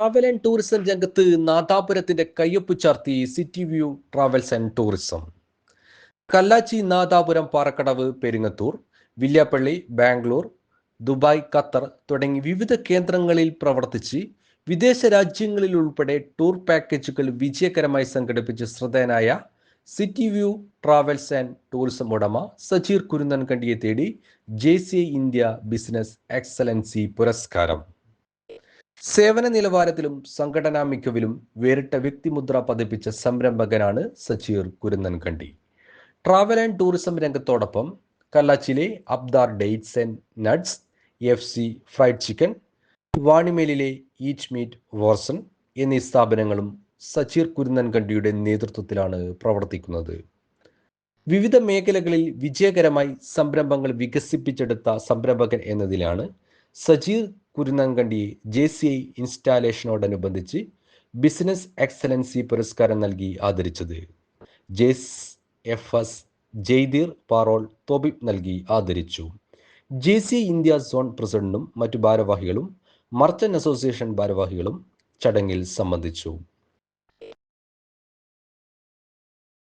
Travel and tourism രംഗത്ത് നാദാപുരത്തിന്റെ കയ്യൊപ്പ് ചാർത്തി city view travels and tourism. Kallachi Nadapuram Parakkadavu Peringathur Villiappally Bangalore Dubai Qatar തുടങ്ങി വിവിധ കേന്ദ്രങ്ങളിൽ പ്രവർത്തിച്ച് വിദേശ രാജ്യങ്ങളിൽ ഉൾപ്പെടെ ടൂർ പാക്കേജുകൾ വിജയകരമായി സംഘടിപ്പിച്ച് ശ്രദ്ധേയനായ city view travels and tourism ഉടമ സജീർ കുരുന്നൻകണ്ടിയെ തേടി J C India business excellency പുരസ്കാരം. സേവന നിലവാരത്തിലും സംഘടനാ മികവിലും വേറിട്ട വ്യക്തിമുദ്ര പതിപ്പിച്ച സംരംഭകനാണ് Sajeer Kurunnankandi. Travel and tourism രംഗത്തോടൊപ്പം കല്ലാച്ചിയിലെ Abdar dates and nuts F C fried chicken വാണിമേലിലെ each meat വോർസൺ എന്നീ സ്ഥാപനങ്ങളും സച്ചീർ കുരുന്നൻകണ്ടിയുടെ നേതൃത്വത്തിലാണ് പ്രവർത്തിക്കുന്നത്. വിവിധ മേഖലകളിൽ വിജയകരമായി സംരംഭങ്ങൾ വികസിപ്പിച്ചെടുത്ത സംരംഭകൻ എന്നതിലാണ് സജീർ കുരുന്നൻകണ്ടിയെ ജെ സി ഐ ഇൻസ്റ്റാലേഷനോടനുബന്ധിച്ച് ബിസിനസ് എക്സലൻസി പുരസ്കാരം നൽകി ആദരിച്ചത്. ജെസ് എഫ് എസ് ജയ്ദീർ പാറോൾ തോബിബ് നൽകി ആദരിച്ചു. ജെ സി ഇന്ത്യ സോൺ പ്രസിഡന്റും മറ്റു ഭാരവാഹികളും മർച്ചന്റ് അസോസിയേഷൻ ഭാരവാഹികളും ചടങ്ങിൽ സംബന്ധിച്ചു.